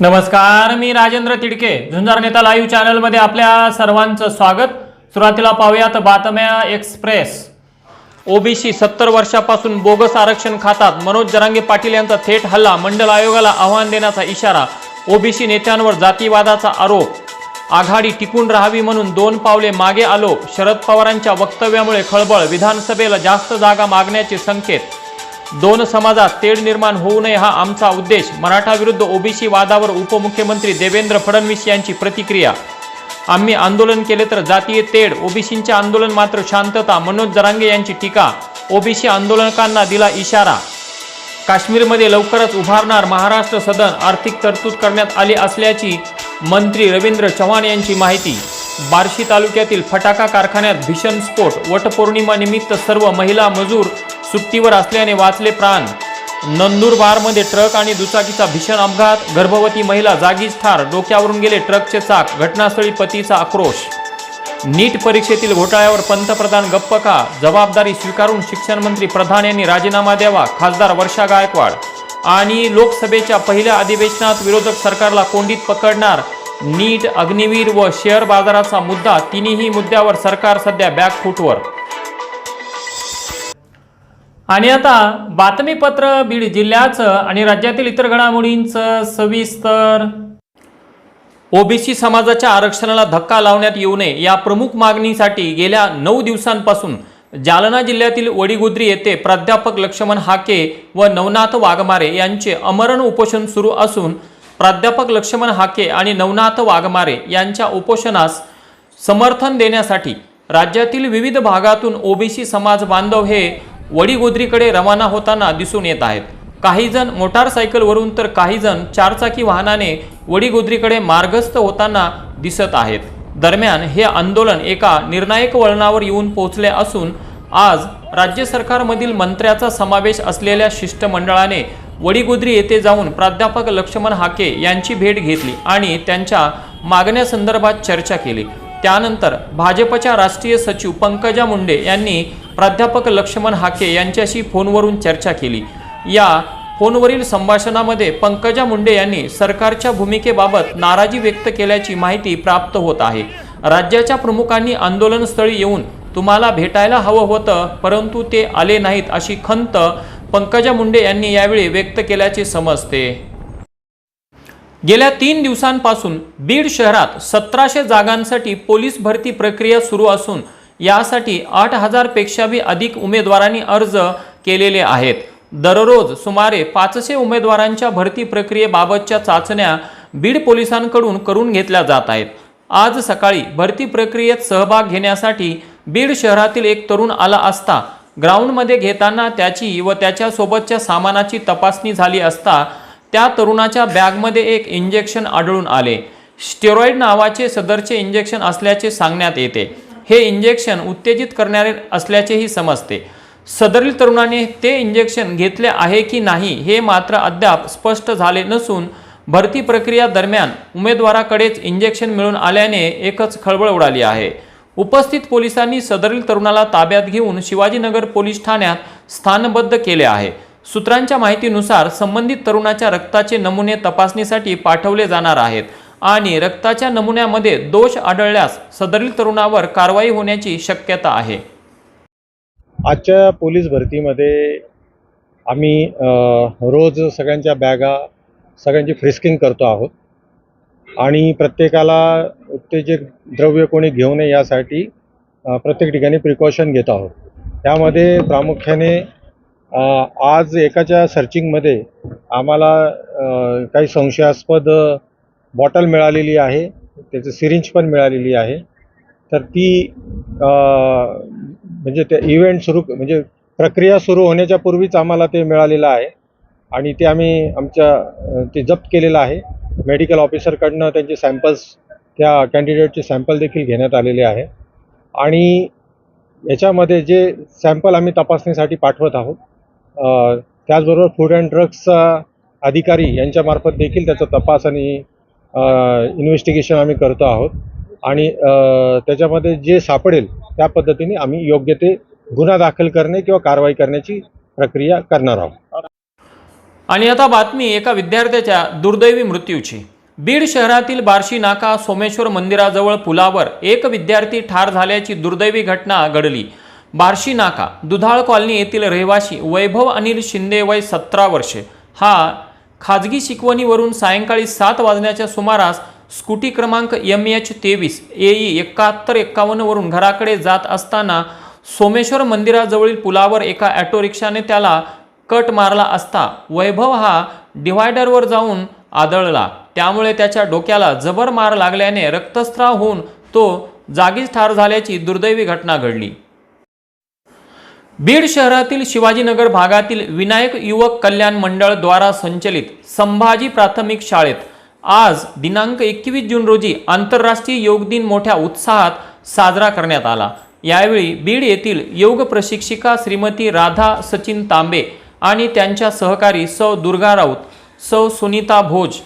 नमस्कार मी राजेंद्र तिडके. झुंजार नेता लाईव्ह चॅनलमध्ये आपल्या सर्वांचं स्वागत. सुरुवातीला पाहूयात बातम्या एक्सप्रेस. ओबीसी सत्तर वर्षापासून बोगस आरक्षण खातात. मनोज जरांगे पाटील यांचा थेट हल्ला. मंडल आयोगाला आव्हान देण्याचा इशारा. ओबीसी नेत्यांवर जातीवादाचा आरोप. आघाडी टिकून राहावी म्हणून दोन पावले मागे आलो. शरद पवारांच्या वक्तव्यामुळे खळबळ. विधानसभेला जास्त जागा मागण्याचे संकेत. दोन समाजात तेढ निर्माण होऊ नये हा आमचा उद्देश. मराठा विरुद्ध ओबीसी वादावर उपमुख्यमंत्री देवेंद्र फडणवीस यांची प्रतिक्रिया. आम्ही आंदोलन केले तर जातीय तेढ ओबीसींचे आंदोलन मात्र शांतता मनोज जरांगे यांची टीका ओबीसी आंदोलकांना दिला इशारा. काश्मीरमध्ये लवकरच उभारणार महाराष्ट्र सदन आर्थिक तरतूद करण्यात आली असल्याची मंत्री रवींद्र चव्हाण यांची माहिती. बार्शी तालुक्यातील फटाका कारखान्यात भीषण स्फोट वटपौर्णिमानिमित्त सर्व महिला मजूर सुट्टीवर असल्याने वाचले प्राण. नंदुरबारमध्ये ट्रक आणि दुचाकीचा भीषण अपघात. गर्भवती महिला जागीच ठार. डोक्यावरून गेले ट्रकचे चाक. घटनास्थळी पतीचा आक्रोश. नीट परीक्षेतील घोटाळ्यावर पंतप्रधान गप्प का जबाबदारी स्वीकारून शिक्षणमंत्री प्रधान यांनी राजीनामा द्यावा. खासदार वर्षा गायकवाड. आणि लोकसभेच्या पहिल्या अधिवेशनात विरोधक सरकारला कोंडीत पकडणार. नीट अग्निवीर व शेअर बाजाराचा मुद्दा. तिन्ही मुद्द्यावर सरकार सध्या बॅकफूटवर. आणि आता बातमीपत्र बीड जिल्ह्याचं आणि राज्यातील इतर घडामोडींचं सविस्तर. ओबीसी समाजाच्या आरक्षणाला धक्का लावण्यात येऊ नये या प्रमुख मागणीसाठी गेल्या नऊ दिवसांपासून जालना जिल्ह्यातील वडीगुद्री येथे प्राध्यापक लक्ष्मण हाके व नवनाथ वाघमारे यांचे अमरण उपोषण सुरू असून प्राध्यापक लक्ष्मण हाके आणि नवनाथ वाघमारे यांच्या उपोषणास समर्थन देण्यासाठी राज्यातील विविध भागातून ओबीसी समाज बांधव हे वडीगोद्रीकडे रवाना होताना दिसून येत आहेत. काही जण मोटारसायकलवरून तर काही जण चारचाकी वाहनाने वडीगोद्रीकडे मार्गस्थ होताना दिसत आहेत. दरम्यान हे आंदोलन एका निर्णायक वळणावर येऊन पोहोचले असून आज राज्य सरकारमधील मंत्र्याचा समावेश असलेल्या शिष्टमंडळाने वडीगोद्री येथे जाऊन प्राध्यापक लक्ष्मण हाके यांची भेट घेतली आणि त्यांच्या मागण्यासंदर्भात चर्चा केली. त्यानंतर भाजपच्या राष्ट्रीय सचिव पंकजा मुंडे यांनी प्राध्यापक लक्ष्मण हाके यांच्याशी फोनवरून चर्चा केली. या फोनवरील संभाषणामध्ये पंकजा मुंडे यांनी सरकारच्या भूमिकेबाबत नाराजी व्यक्त केल्याची माहिती प्राप्त होत आहे. राज्याच्या प्रमुखांनी आंदोलनस्थळी येऊन तुम्हाला भेटायला हवं होतं परंतु ते आले नाहीत अशी खंत पंकजा मुंडे यांनी यावेळी व्यक्त केल्याचे समजते. गेल्या तीन दिवसांपासून बीड शहरात सतराशे जागांसाठी पोलीस भरती प्रक्रिया सुरू असून यासाठी आठ हजारपेक्षाही अधिक उमेदवारांनी अर्ज केलेले आहेत. दररोज सुमारे पाचशे उमेदवारांच्या भरती प्रक्रियेबाबतच्या चाचण्या बीड पोलिसांकडून करून घेतल्या जात आहेत. आज सकाळी भरती प्रक्रियेत सहभाग घेण्यासाठी बीड शहरातील एक तरुण आला असता ग्राउंडमध्ये घेताना त्याची व त्याच्यासोबतच्या सामानाची तपासणी झाली असता त्या तरुणाच्या बॅगमध्ये एक इंजेक्शन आढळून आले. स्टेरॉइड नावाचे सदरचे इंजेक्शन असल्याचे सांगण्यात येते. हे इंजेक्शन उत्तेजित करणारे असल्याचेही समजते. सदरील तरुणाने ते इंजेक्शन घेतले आहे की नाही हे मात्र अद्याप स्पष्ट झाले नसून भरती प्रक्रिया दरम्यान उमेदवाराकडेच इंजेक्शन मिळून आल्याने एकच खळबळ उडाली आहे. उपस्थित पोलिसांनी सदरील तरुणाला ताब्यात घेऊन शिवाजीनगर पोलीस ठाण्यात स्थानबद्ध केले आहे. सूत्रांच्या माहितीनुसार संबंधित तरुणाच्या रक्ताचे नमुने तपासणीसाठी पाठवले जाणार आहेत आणि रक्ताच्या नमुन्यामध्ये दोष आढळल्यास सदरील तरुणावर कारवाई होण्याची शक्यता आहे. आजच्या पोलीस भरतीमध्ये आम्ही रोज सगळ्यांच्या बॅगा सगळ्यांची फ्रिस्किंग करतो आहोत. आणि प्रत्येकाला उत्तेजक द्रव्य कोणी घेऊ नये यासाठी प्रत्येक ठिकाणी प्रिकॉशन घेत आहोत. त्यामध्ये प्रामुख्याने आज एकाच्या सर्चिंगमध्ये आम्हाला काही संशयास्पद बॉटल मिळालेली आहे. त्याचं सिरिंज पण मिळालेली आहे. तर ती म्हणजे ते इव्हेंट सुरू म्हणजे प्रक्रिया सुरू होण्याच्या पूर्वीच आम्हाला ते मिळालेलं आहे. आणि ते आम्ही आमच्या ते जप्त केलेलं आहे. मेडिकल ऑफिसरकडनं त्यांचे सॅम्पल्स त्या कॅन्डिडेटचे सॅम्पल देखील घेण्यात आलेले आहे. आणि याच्यामध्ये जे सॅम्पल आम्ही तपासणीसाठी पाठवत आहोत त्याचबरोबर फूड अँड ड्रग्सचा अधिकारी यांच्यामार्फत देखील त्याचा तपास आणि इन्व्हेस्टिगेशन आम्ही करतो आहोत. आणि त्याच्यामध्ये जे सापडेल त्या पद्धतीने आम्ही योग्य ते गुन्हा दाखल करणे किंवा कारवाई करण्याची प्रक्रिया करणार आहोत. आणि आता बातमी एका विद्यार्थ्याच्या दुर्दैवी मृत्यूची. बीड शहरातील बार्शी नाका सोमेश्वर मंदिराजवळ पुलावर एक विद्यार्थी ठार झाल्याची दुर्दैवी घटना घडली. बार्शी नाका दुधाळ कॉलनी येथील रहिवासी वैभव अनिल शिंदे वय सतरा वर्षे. हा खाजगी शिकवणीवरून सायंकाळी सात वाजण्याच्या सुमारास स्कूटी क्रमांक एम एच तेवीस एई एकाहत्तर एक्कावन्नवरून घराकडे जात असताना सोमेश्वर मंदिराजवळील पुलावर एका ॲटो रिक्षाने त्याला कट मारला असता वैभव हा डिव्हायडरवर जाऊन आदळला. त्यामुळे त्याच्या डोक्याला जबर मार लागल्याने रक्तस्राव होऊन तो जागीच ठार झाल्याची दुर्दैवी घटना घडली. बीड शहरातील शिवाजीनगर भागातील विनायक युवक कल्याण मंडळ द्वारा संचलित संभाजी प्राथमिक शाळेत आज दिनांक एकवीस जून रोजी आंतरराष्ट्रीय योग दिन मोठ्या उत्साहात साजरा करण्यात आला. यावेळी बीड येथील योग प्रशिक्षिका श्रीमती राधा सचिन तांबे आणि त्यांच्या सहकारी सौ दुर्गा राऊत सौ सुनीता भोज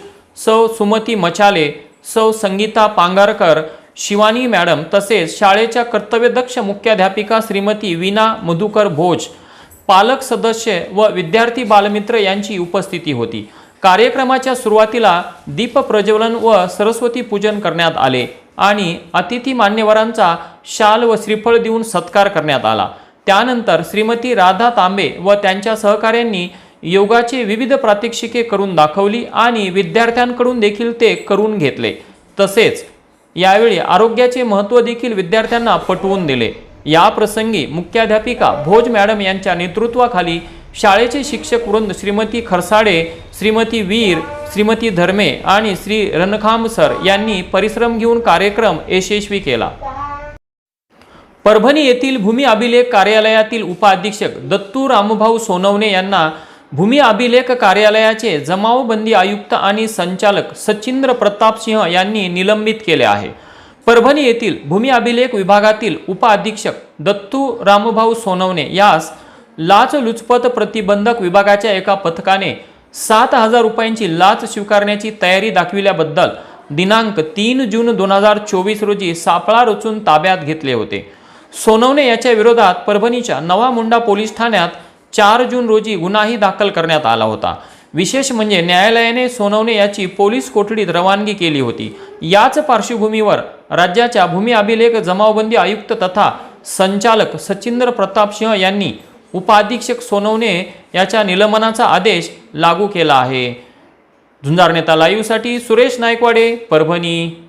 सौ सुमती मचाले सौ संगीता पांगारकर शिवानी मॅडम तसेच शाळेच्या कर्तव्यदक्ष मुख्याध्यापिका श्रीमती वीणा मधुकर भोज पालक सदस्य व विद्यार्थी बालमित्र यांची उपस्थिती होती. कार्यक्रमाच्या सुरुवातीला दीप प्रज्वलन व सरस्वती पूजन करण्यात आले आणि अतिथी मान्यवरांचा शाल व श्रीफळ देऊन सत्कार करण्यात आला. त्यानंतर श्रीमती राधा तांबे व त्यांच्या सहकाऱ्यांनी योगाचे विविध प्रात्यक्षिके करून दाखवली आणि विद्यार्थ्यांकडून देखील ते करून घेतले. तसेच यावेळी आरोग्याचे महत्त्व देखील विद्यार्थ्यांना पटवून दिले. या प्रसंगी मुख्याध्यापिका भोज मॅडम यांच्या नेतृत्वाखाली शाळेचे शिक्षक वृंद श्रीमती खरसाडे श्रीमती वीर श्रीमती धर्मे आणि श्री रणखांब सर यांनी परिश्रम घेऊन कार्यक्रम यशस्वी केला. परभणी येथील भूमी अभिलेख कार्यालयातील उपाधीक्षक दत्तू रामभाऊ सोनवणे यांना भूमी अभिलेख कार्यालयाचे जमावबंदी आयुक्त आणि संचालक सचिंद्र प्रतापसिंह यांनी निलंबित केले आहे. परभणी येथील भूमी अभिलेख विभागातील उपअधीक्षक दत्तू रामभाऊ सोनवणे यास लाचलुचपत प्रतिबंधक विभागाच्या एका पथकाने सात हजार रुपयांची लाच स्वीकारण्याची तयारी दाखविल्याबद्दल दिनांक तीन जून दोन हजार चोवीस रोजी सापळा रचून ताब्यात घेतले होते. सोनवणे याच्या विरोधात परभणीच्या नवा मुंडा पोलीस ठाण्यात चार जून रोजी गुन्हाही दाखल करण्यात आला होता. विशेष म्हणजे न्यायालयाने सोनवणे याची पोलीस कोठडीत रवानगी केली होती. याच पार्श्वभूमीवर राज्याच्या भूमी अभिलेख जमावबंदी आयुक्त तथा संचालक सचिंद्र प्रतापसिंह यांनी उपाधीक्षक सोनवणे याच्या निलंबनाचा आदेश लागू केला आहे. झुंजार नेता लाईव्हसाठी सुरेश नायकवाडे परभणी.